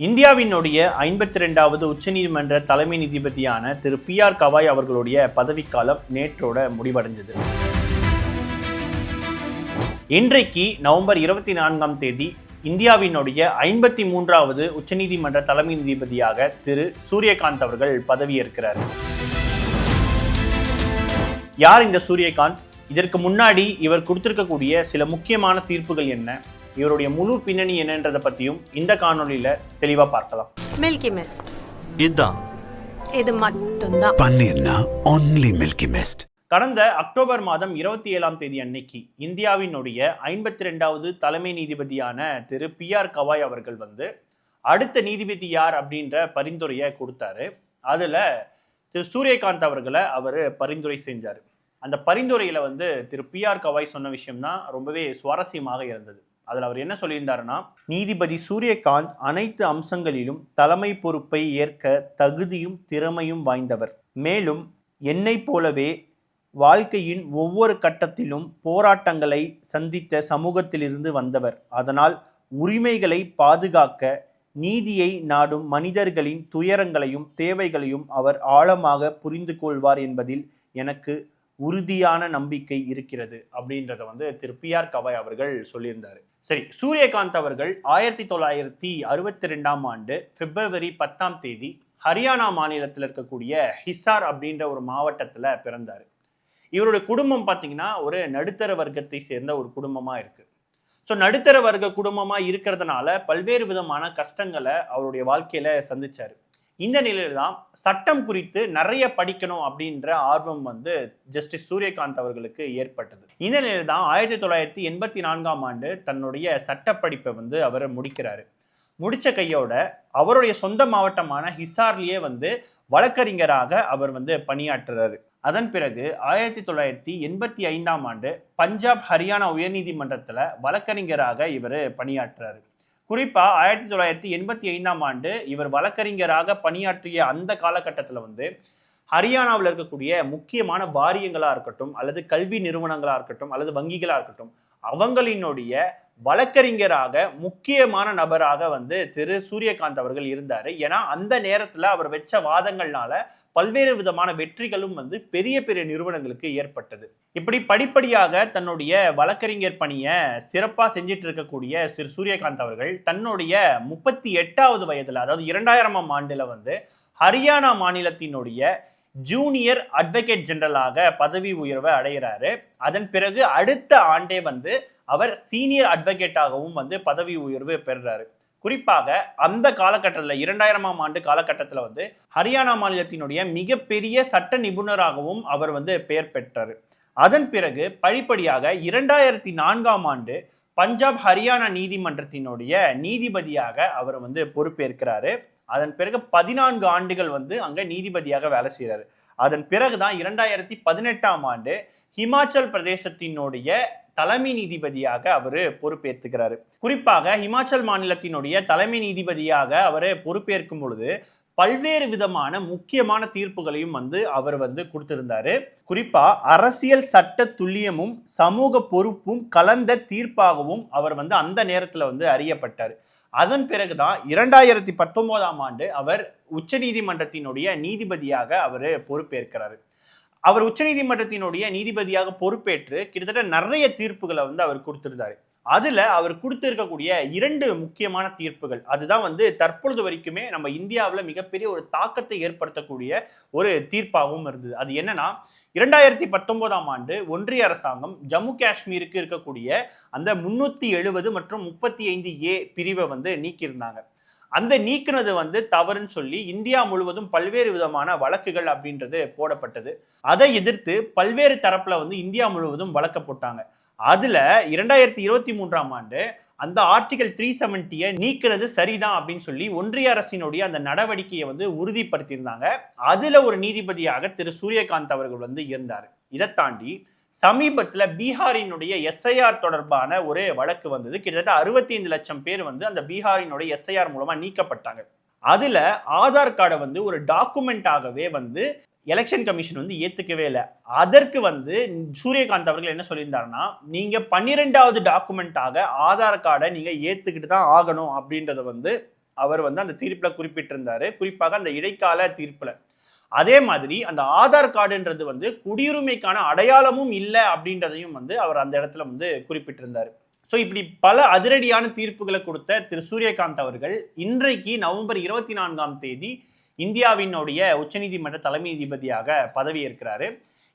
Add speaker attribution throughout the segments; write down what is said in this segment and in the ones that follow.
Speaker 1: இந்தியாவினுடைய ஐம்பத்தி ரெண்டாவது உச்சநீதிமன்ற தலைமை நீதிபதியான திரு பி ஆர் கவாய் அவர்களுடைய பதவிக்காலம் நேற்றோட முடிவடைஞ்சது இன்றைக்கு நவம்பர் இருபத்தி நான்காம் தேதி இந்தியாவினுடைய ஐம்பத்தி மூன்றாவது உச்சநீதிமன்ற தலைமை நீதிபதியாக திரு சூரியகாந்த் அவர்கள் பதவியேற்கிறார். யார் இந்த சூரியகாந்த்? இதற்கு முன்னாடி இவர் கொடுத்திருக்கக்கூடிய சில முக்கியமான தீர்ப்புகள் என்ன? இவருடைய முழு பின்னணி என்னன்றதை பற்றியும் இந்த காணொளியில தெளிவா பார்க்கலாம்.
Speaker 2: மில்கி மிஸ்ட்
Speaker 3: இதுதான்.
Speaker 2: இது மட்டும்தான்.
Speaker 4: பன்னீர்னா ஒன்லி மில்கி மிஸ்ட்
Speaker 1: கடந்த அக்டோபர் மாதம் இருபத்தி ஏழாம் தேதி அன்னைக்கு இந்தியாவினுடைய ஐம்பத்தி ரெண்டாவது தலைமை நீதிபதியான திரு பி ஆர் கவாய் அவர்கள் வந்து அடுத்த நீதிபதி யார் அப்படின்ற பரிந்துரையை கொடுத்தாரு. அதுல திரு சூரியகாந்த் அவர்களை அவர் பரிந்துரை செஞ்சார். அந்த பரிந்துரையில வந்து திரு பி ஆர் கவாய் சொன்ன விஷயம் தான் ரொம்பவே சுவாரஸ்யமாக இருந்தது. அதில் அவர் என்ன சொல்லியிருந்தாருன்னா நீதிபதி சூரியகாந்த் அனைத்து அம்சங்களிலும் தலைமை பொறுப்பை ஏற்க தகுதியும் திறமையும் வாய்ந்தவர். மேலும் என்னைப் போலவே வாழ்க்கையின் ஒவ்வொரு கட்டத்திலும் போராட்டங்களை சந்தித்த சமூகத்திலிருந்து வந்தவர். அதனால் உரிமைகளை பாதுகாக்க நீதியை நாடும் மனிதர்களின் துயரங்களையும் தேவைகளையும் அவர் ஆழமாக புரிந்து கொள்வார் என்பதில் எனக்கு உறுதியான நம்பிக்கை இருக்கிறது அப்படின்றத வந்து திரு பி ஆர் கவாய் அவர்கள் சொல்லியிருந்தார். சரி சூரியகாந்த் அவர்கள் ஆயிரத்தி தொள்ளாயிரத்தி அறுபத்தி ரெண்டாம் ஆண்டு பிப்ரவரி பத்தாம் தேதி ஹரியானா மாநிலத்தில் இருக்கக்கூடிய ஹிசார் அப்படின்ற ஒரு மாவட்டத்தில் பிறந்தார். இவருடைய குடும்பம் பார்த்தீங்கன்னா ஒரு நடுத்தர வர்க்கத்தை சேர்ந்த ஒரு குடும்பமாக இருக்கு. ஸோ நடுத்தர வர்க்க குடும்பமாக இருக்கிறதுனால பல்வேறு விதமான கஷ்டங்களை அவருடைய வாழ்க்கையில் சந்தித்தார் இந்த நிலையில தான் சட்டம் குறித்து நிறைய படிக்கணும் அப்படின்ற ஆர்வம் வந்து ஜஸ்டிஸ் சூரியகாந்த் அவர்களுக்கு ஏற்பட்டது. இந்த நிலையில தான் ஆயிரத்தி தொள்ளாயிரத்தி எண்பத்தி நான்காம் ஆண்டு தன்னுடைய சட்டப்படிப்பை வந்து அவர் முடிக்கிறாரு. முடிச்ச கையோட அவருடைய சொந்த மாவட்டமான ஹிசார்லேயே வந்து வழக்கறிஞராக அவர் வந்து பணியாற்றுறாரு. அதன் பிறகு ஆயிரத்தி தொள்ளாயிரத்தி எண்பத்தி ஐந்தாம் ஆண்டு பஞ்சாப் ஹரியானா உயர்நீதிமன்றத்தில் வழக்கறிஞராக இவர் பணியாற்றுறாரு. குறிப்பாக ஆயிரத்தி தொள்ளாயிரத்தி எண்பத்தி ஐந்தாம் ஆண்டு இவர் வழக்கறிஞராக பணியாற்றிய அந்த காலகட்டத்தில் வந்து ஹரியானாவில் இருக்கக்கூடிய முக்கியமான வாரியங்களாக இருக்கட்டும் அல்லது கல்வி நிறுவனங்களாக இருக்கட்டும் அல்லது வங்கிகளாக இருக்கட்டும் அவங்களினுடைய வழக்கறிஞராக முக்கியமான நபராக வந்து திரு. சூரியகாந்த் அவர்கள் இருந்தார். ஏன்னா அந்த நேரத்தில் அவர் வச்ச வாதங்கள்னால பல்வேறு விதமான வெற்றிகளும் வந்து பெரிய பெரிய நிறுவனங்களுக்கு ஏற்பட்டது. இப்படி படிப்படியாக தன்னுடைய வழக்கறிஞர் பணியை சிறப்பாக செஞ்சிட்டு இருக்கக்கூடிய திரு சூரியகாந்த் அவர்கள் தன்னுடைய முப்பத்தி எட்டாவது வயதில் அதாவது இரண்டாயிரமாம் ஆண்டில் வந்து ஹரியானா மாநிலத்தினுடைய ஜூனியர் அட்வொகேட் ஜெனரலாக பதவி உயர்வை அடைகிறாரு. அதன் பிறகு அடுத்த ஆண்டே வந்து அவர் சீனியர் அட்வொகேட்டாகவும் வந்து பதவி உயர்வு பெறுறாரு. குறிப்பாக அந்த காலகட்டத்தில் இரண்டாயிரமாம் ஆண்டு காலகட்டத்தில் வந்து ஹரியானா மாநிலத்தினுடைய மிகப்பெரிய சட்ட நிபுணராகவும் அவர் வந்து பெயர் பெற்றார். அதன் பிறகு படிப்படியாக இரண்டாயிரத்தி நான்காம் ஆண்டு பஞ்சாப் ஹரியானா நீதிமன்றத்தினுடைய நீதிபதியாக அவர் வந்து பொறுப்பேற்கிறாரு. அதன் பிறகு பதினான்கு ஆண்டுகள் வந்து அங்கே நீதிபதியாக வேலை செய்கிறாரு அதன் பிறகுதான் இரண்டாயிரத்தி பதினெட்டாம் ஆண்டு ஹிமாச்சல் பிரதேசத்தினுடைய தலைமை நீதிபதியாக அவர் பொறுப்பேற்றுக்கிறாரு குறிப்பாக ஹிமாச்சல் மாநிலத்தினுடைய தலைமை நீதிபதியாக அவர் பொறுப்பேற்கும் பொழுது பல்வேறு விதமான முக்கியமான தீர்ப்புகளையும் வந்து அவர் வந்து கொடுத்திருந்தாரு. குறிப்பா அரசியல் சட்ட துல்லியமும் சமூக பொறுப்பும் கலந்த தீர்ப்பாகவும் அவர் வந்து அந்த நேரத்தில் வந்து அறியப்பட்டார். அதன் பிறகுதான் இரண்டாயிரத்தி பத்தொன்பதாம் ஆண்டு அவர் உச்ச நீதிமன்றத்தினுடைய நீதிபதியாக அவர் பொறுப்பேற்கிறாரு. அவர் உச்சநீதிமன்றத்தினுடைய நீதிபதியாக பொறுப்பேற்று கிட்டத்தட்ட நிறைய தீர்ப்புகளை வந்து அவர் கொடுத்திருந்தாரு. அதுல அவர் கொடுத்திருக்கக்கூடிய இரண்டு முக்கியமான தீர்ப்புகள் அதுதான் வந்து தற்பொழுது வரைக்குமே நம்ம இந்தியாவில் மிகப்பெரிய ஒரு தாக்கத்தை ஏற்படுத்தக்கூடிய ஒரு தீர்ப்பாகவும் இருந்தது. அது என்னன்னா இரண்டாயிரத்தி பத்தொன்பதாம் ஆண்டு ஒன்றிய அரசாங்கம் ஜம்மு காஷ்மீருக்கு இருக்கக்கூடிய அந்த முன்னூத்தி எழுபது மற்றும் முப்பத்தி ஐந்து ஏ பிரிவை வந்து நீக்கியிருந்தாங்க. அந்த நீக்கினது வந்து தவறுன்னு சொல்லி இந்தியா முழுவதும் பல்வேறு விதமான வழக்குகள் அப்படின்றது போடப்பட்டது. அதை எதிர்த்து பல்வேறு தரப்புல வந்து இந்தியா முழுவதும் வழக்க போட்டாங்க அதுல இரண்டாயிரத்தி இருபத்தி மூன்றாம் ஆண்டு அந்த ஆர்டிகல் த்ரீ செவன்ட்டியை நீக்கிறது சரிதான் அப்படின்னு சொல்லி ஒன்றிய அரசினுடைய அந்த நடவடிக்கையை வந்து உறுதிப்படுத்தியிருந்தாங்க. அதில் ஒரு நீதிபதியாக திரு சூரியகாந்த் அவர்கள் வந்து இருந்தார். இதை தாண்டி சமீபத்தில் பீகாரினுடைய எஸ்ஐஆர் தொடர்பான ஒரு வழக்கு வந்தது. கிட்டத்தட்ட அறுபத்தி ஐந்து லட்சம் பேர் வந்து அந்த பீகாரினுடைய எஸ்ஐஆர் மூலமாக நீக்கப்பட்டாங்க. அதுல ஆதார் கார்டை வந்து ஒரு டாக்குமெண்ட்டாகவே வந்து எலெக்ஷன் கமிஷன் வந்து ஏத்துக்கவே இல்லை. அதற்கு வந்து சூரியகாந்த் அவர்கள் என்ன சொல்லியிருந்தாருன்னா நீங்க பன்னிரெண்டாவது டாக்குமெண்ட்டாக ஆதார் கார்டை நீங்க ஏத்துக்கிட்டு தான் ஆகணும் அப்படின்றத வந்து அவர் வந்து அந்த தீர்ப்பில் குறிப்பிட்டிருந்தாரு. குறிப்பாக அந்த இடைக்கால தீர்ப்பில். அதே மாதிரி அந்த ஆதார் கார்டுன்றது வந்து குடியுரிமைக்கான அடையாளமும் இல்லை அப்படின்றதையும் வந்து அவர் அந்த இடத்துல வந்து குறிப்பிட்டிருந்தார். ஸோ இப்படி பல அதிரடியான தீர்ப்புகளை கொடுத்த திரு சூரியகாந்த் அவர்கள் இன்றைக்கு நவம்பர் இருபத்தி நான்காம் தேதி இந்தியாவினுடைய உச்சநீதிமன்ற தலைமை நீதிபதியாக பதவியேற்கிறாரு.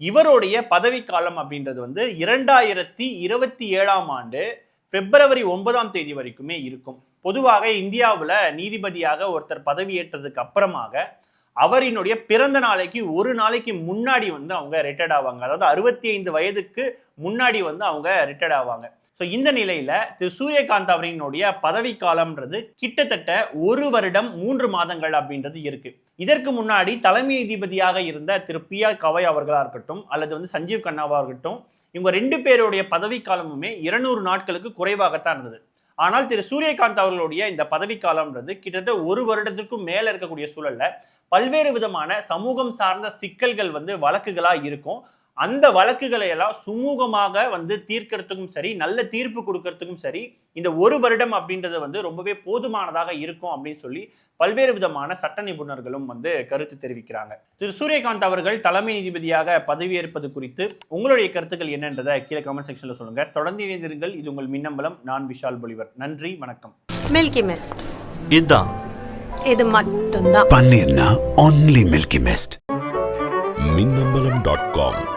Speaker 1: இவருடைய பதவிக்காலம் அப்படின்றது வந்து இரண்டாயிரத்தி இருபத்தி ஏழாம் ஆண்டு பிப்ரவரி ஒன்பதாம் தேதி வரைக்குமே இருக்கும். பொதுவாக இந்தியாவில் நீதிபதியாக ஒருத்தர் பதவியேற்றதுக்கு அப்புறமாக அவரினுடைய பிறந்த நாளைக்கு ஒரு நாளைக்கு முன்னாடி வந்து அவங்க ரிட்டையர்ட் ஆவாங்க. அதாவது அறுபத்தி ஐந்து வயதுக்கு முன்னாடி வந்து அவங்க ரிட்டையர்ட் ஆவாங்க. ஸோ இந்த நிலையில் திரு சூரியகாந்த் அவரினுடைய பதவி காலம்ன்றது கிட்டத்தட்ட ஒரு வருடம் மூன்று மாதங்கள் அப்படின்றது இருக்கு. இதற்கு முன்னாடி தலைமை நீதிபதியாக இருந்த திரு பி ஆர் கவை அவர்களாக இருக்கட்டும் அல்லது வந்து சஞ்சீவ் கண்ணாவாக இருக்கட்டும் இவங்க ரெண்டு பேருடைய பதவிக்காலமுமே இருநூறு நாட்களுக்கு குறைவாகத்தான் இருந்தது. ஆனால் திரு சூரியகாந்த் அவர்களுடைய இந்த பதவிக்காலம்ன்றது கிட்டத்தட்ட ஒரு வருடத்திற்கும் மேலே இருக்கக்கூடிய சூழல்ல பல்வேறு விதமான சமூகம் சார்ந்த சிக்கல்கள் வந்து வழக்குகளாக இருக்கும். அந்த வழக்குகளை எல்லாம் சுமூகமாக வந்து தீர்க்கறதுக்கும் சரி நல்ல தீர்ப்பு கொடுக்கறதுக்கும் சரி இந்த ஒரு வருடம் அப்படின்றது வந்து ரொம்பவே போதுமானதாக இருக்கும் அப்படின்னு சொல்லி பல்வேறு விதமான சட்ட நிபுணர்களும் வந்து கருத்து தெரிவிக்கிறாங்க. திரு. சூரியகாந்த் அவர்கள் தலைமை நீதிபதியாக பதவியேற்பது குறித்து உங்களுடைய கருத்துக்கள் என்னன்றதை கீழே கமெண்ட் செக்ஷன்ல சொல்லுங்க. தொடர்ந்து இணைந்திருங்கள். இது உங்கள் மின்னம்பலம். நான் விஷால் பொலிவர். நன்றி. வணக்கம்.
Speaker 2: மில்கி மிஸ்ட்
Speaker 3: இதுதான்
Speaker 2: இது மட்டும்தான்.
Speaker 4: பன்னீர்னா only Milky Mist.
Speaker 5: Minnambalam dot com